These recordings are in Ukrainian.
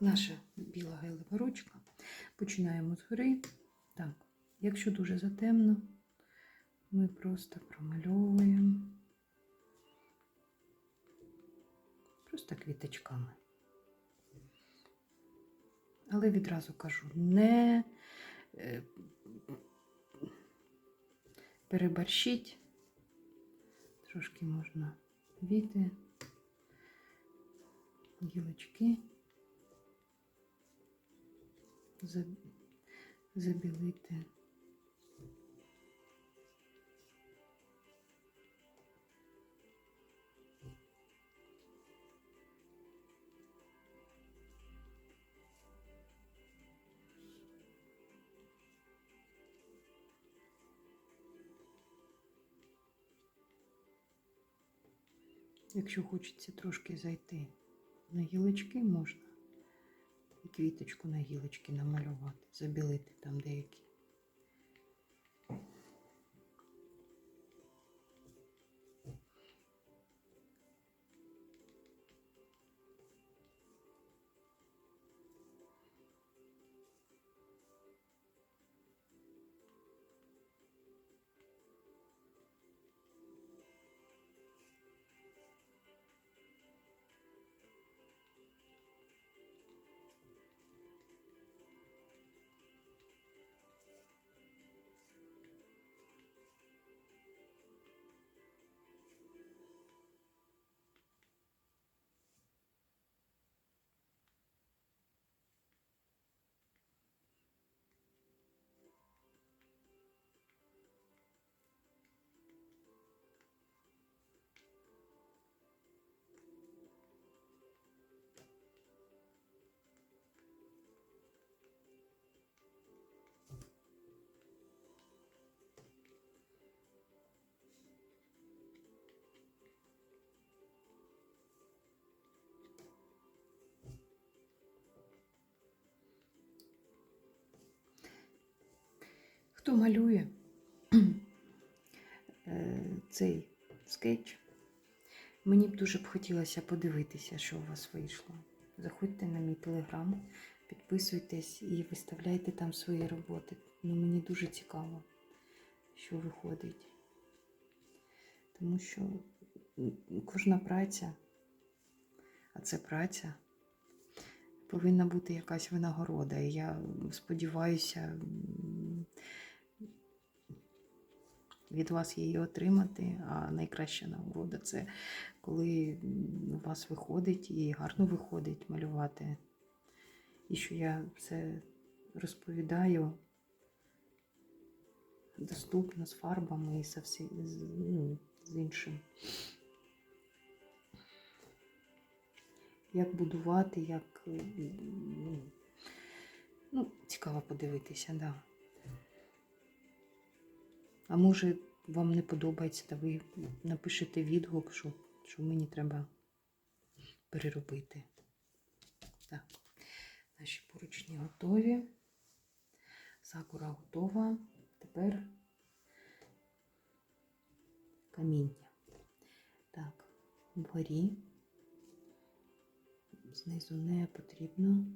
Наша біла гелева ручка. Починаємо згори. Так, якщо дуже затемно, ми просто промальовуємо. Просто квіточками. Але відразу кажу, не е, переборщіть. Трошки можна віти, гілочки забілити. Якщо хочеться трошки зайти на гілочки, можна квіточку на гілочки намалювати, забілити там деякі. Малює е, цей скетч, мені б дуже б хотілося подивитися, що у вас вийшло. Заходьте на мій телеграм, підписуйтесь і виставляйте там свої роботи. Ну, мені дуже цікаво, що виходить. Тому що кожна праця, а це праця, повинна бути якась винагорода. І я сподіваюся від вас її отримати. А найкраща нагорода це коли у вас виходить і гарно виходить малювати. І що я все розповідаю доступно з фарбами і со всі, з, ну, з іншим. Як будувати, як. Ну, цікаво подивитися, так. Да. А може, вам не подобається, та ви напишете відгук, що, що мені треба переробити. Так, наші поручні готові. Сакура готова. Тепер каміння. Так, вгорі. Знизу не потрібно.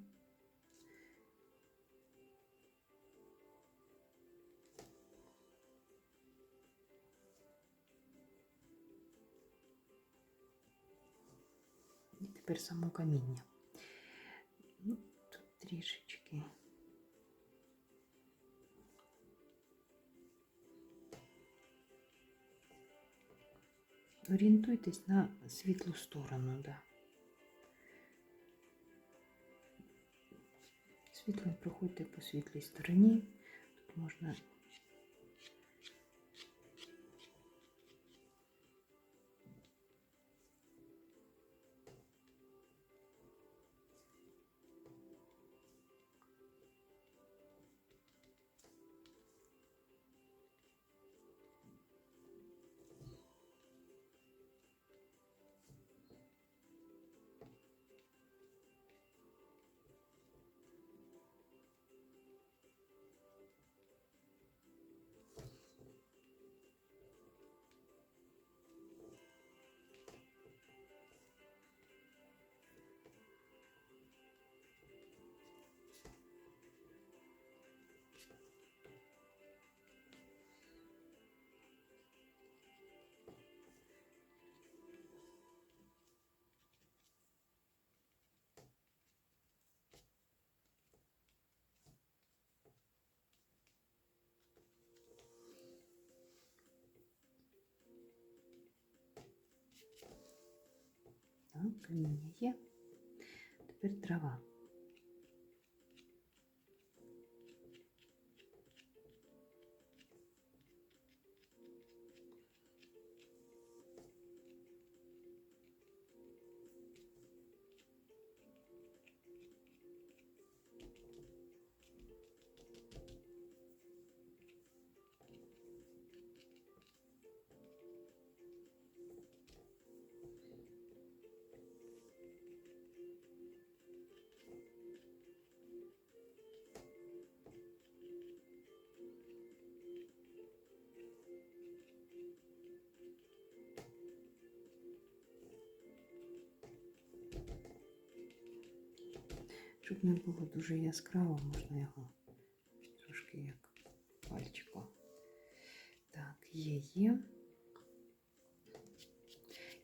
Тепер само каміння. Ну, тут трішечки. Орієнтуйтесь на світлу сторону, да. Світло проходьте по світлій стороні. Тут можна Так, каміння є. Тепер трава. Щоб не було дуже яскраво, можна його трошки як пальчиком. Так, є, є.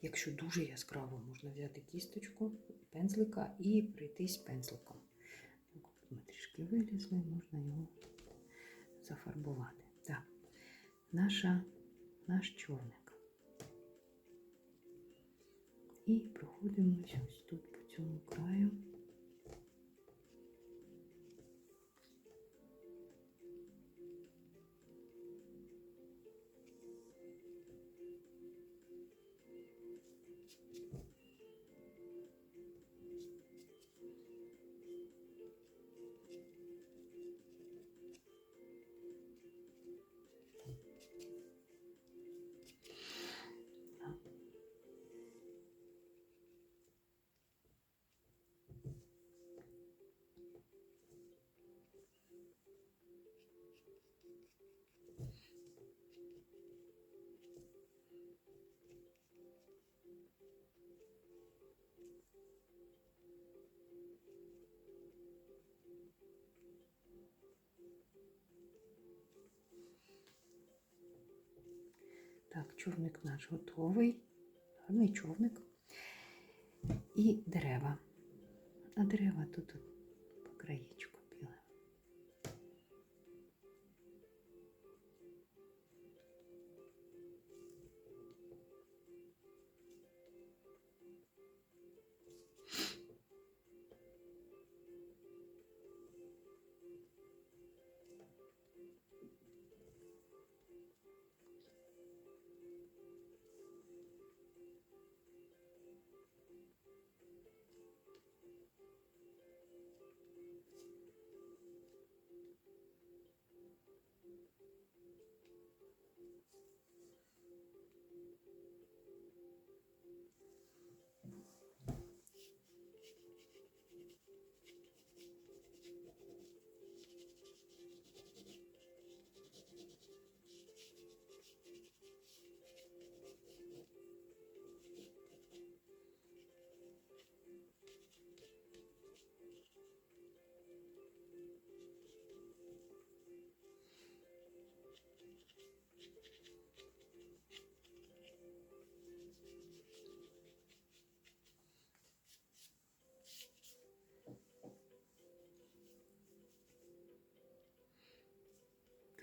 Якщо дуже яскраво, можна взяти кісточку пензлика і пройтись пензликом. Так, ми трішки вилізли, можна його зафарбувати. Так, наша, наш човник. І проходимось ось тут по цьому краю. Так, човник наш готовий. Гарний човник. І дерева. А дерева тут по краєчку フフフ。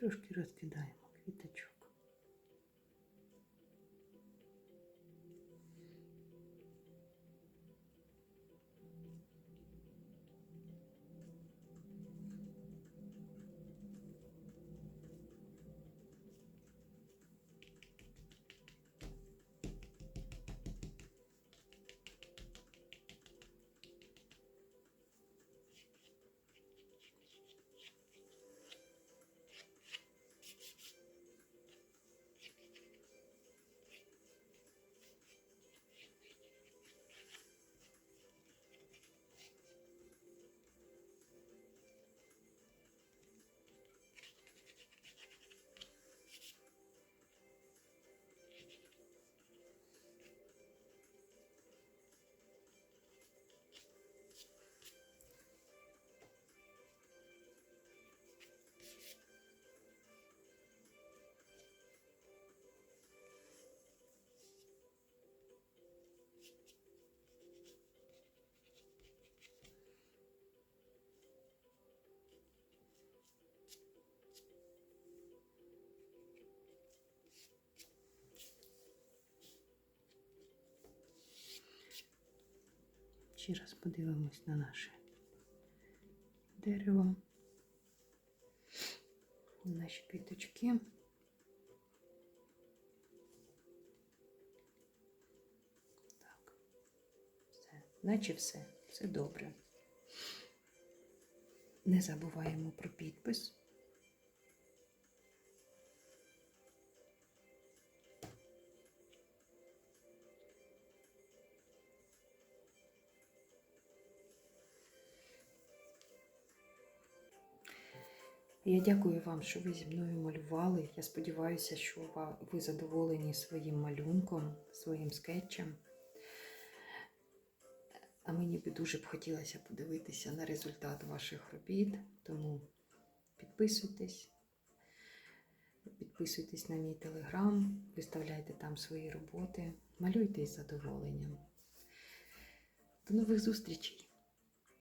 Трошки розкидаємо квіточок. Ще раз подивимось на наше дерево, на наші квіточки. Так, все, наче все, все добре. Не забуваємо про підпис. Я дякую вам, що ви зі мною малювали. Я сподіваюся, що ви задоволені своїм малюнком, своїм скетчем. А мені би дуже б хотілося подивитися на результат ваших робіт. Тому підписуйтесь, підписуйтесь на мій телеграм, виставляйте там свої роботи, малюйте із задоволенням. До нових зустрічей!